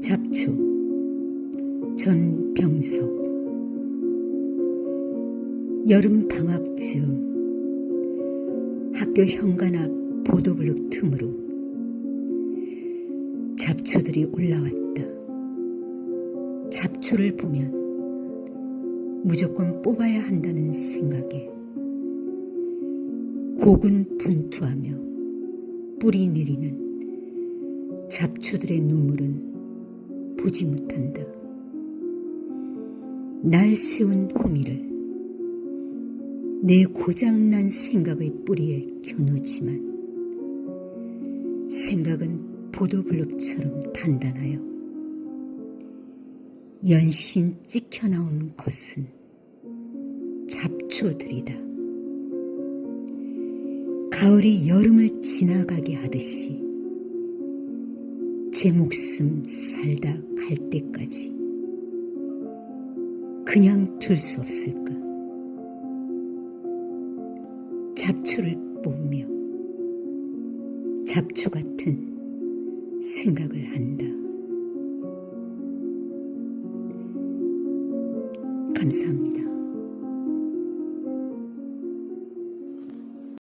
잡초 전병석 여름 방학 즈음 학교 현관 앞 보도블록 틈으로 잡초들이 올라왔다. 잡초를 보면 무조건 뽑아야 한다는 생각에 고군 분투하며 뿌리 내리는 잡초들의 눈물은 보지 못한다. 날 세운 호미를 내 고장난 생각의 뿌리에 겨누지만 생각은 보도블록처럼 단단하여 연신 찍혀 나온 것은 잡초들이다. 가을이 여름을 지나가게 하듯이 제 목숨 살다 갈 때까지 그냥 둘 수 없을까? 잡초를 뽑으며 잡초 같은 생각을 한다. 감사합니다.